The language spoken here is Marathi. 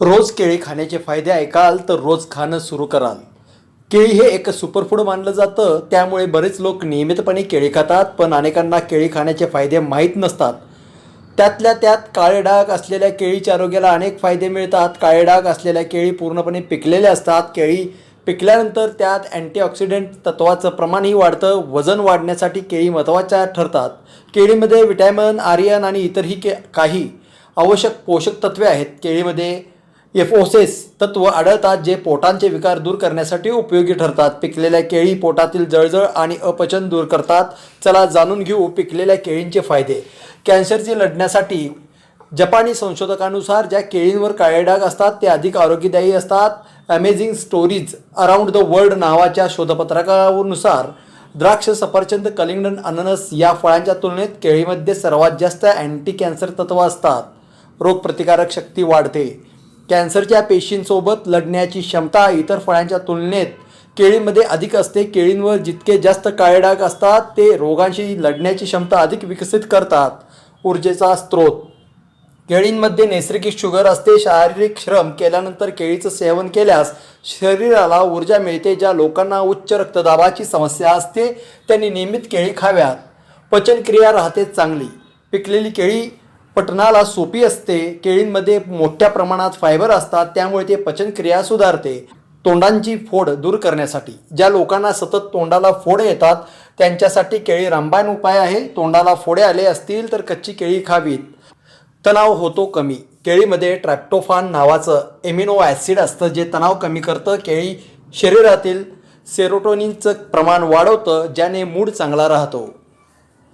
रोज केळी खाण्याचे फायदे ऐकाल तर रोज खाणं सुरू कराल. केळी हे एक सुपरफूड मानलं जातं त्यामुळे बरेच लोक नियमितपणे केळी खातात पण अनेकांना केळी खाण्याचे फायदे माहीत नसतात. त्यातल्या त्यात काळे डाग असलेल्या केळीच्या आरोग्याला अनेक फायदे मिळतात. काळे डाग असलेल्या केळी पूर्णपणे पिकलेल्या असतात. केळी पिकल्यानंतर त्यात अँटीऑक्सिडेंट तत्वाचं प्रमाणही वाढतं. वजन वाढण्यासाठी केळी महत्त्वाच्या ठरतात. केळीमध्ये विटॅमिन आर्यन आणि इतरही के काही आवश्यक पोषक तत्वे आहेत. केळीमध्ये एफओसेस तत्व आढळतात जे पोटांचे विकार दूर करण्यासाठी उपयोगी ठरतात. पिकलेल्या केळी पोटातील जळजळ आणि अपचन दूर करतात. चला जाणून घेऊ पिकलेल्या केळींचे फायदे. कॅन्सरची लढण्यासाठी जपानी संशोधकानुसार ज्या केळींवर काळे डाग असतात ते अधिक आरोग्यदायी असतात. Amazing stories around the world नावाच्या शोधपत्रकानुसार द्राक्ष सफरचंद कलिंगडन अननस या फळांच्या तुलनेत केळीमध्ये सर्वात जास्त अँटी कॅन्सर तत्व असतात. रोगप्रतिकारक शक्ती वाढते. कॅन्सरच्या पेशींसोबत लढण्याची क्षमता इतर फळांच्या तुलनेत केळीमध्ये अधिक असते. केळींवर जितके जास्त काळे डाग असतात ते रोगांशी लढण्याची क्षमता अधिक विकसित करतात. ऊर्जेचा स्रोत. केळींमध्ये नैसर्गिक शुगर असते. शारीरिक श्रम केल्यानंतर केळीचं सेवन केल्यास शरीराला ऊर्जा मिळते ज्या लोकांना उच्च रक्तदाबाची समस्या असते त्यांनी नियमित केळी खाव्यात. पचनक्रिया राहते चांगली. पिकलेली केळी पटनाला सोपी असते केळींमध्ये मोठ्या प्रमाणात फायबर असतात त्यामुळे ते पचनक्रिया सुधारते. तोंडांची फोड दूर करण्यासाठी. ज्या लोकांना सतत तोंडाला फोड येतात त्यांच्यासाठी केळी रामबाण उपाय आहे. तोंडाला फोडे आले असतील तर कच्ची केळी खावीत. तणाव होतो कमी. केळीमध्ये ट्रॅप्टोफान नावाचं एमिनो ॲसिड असतं जे तणाव कमी करतं. केळी शरीरातील सेरोटोनिनचं प्रमाण वाढवतं ज्याने मूड चांगला राहतो.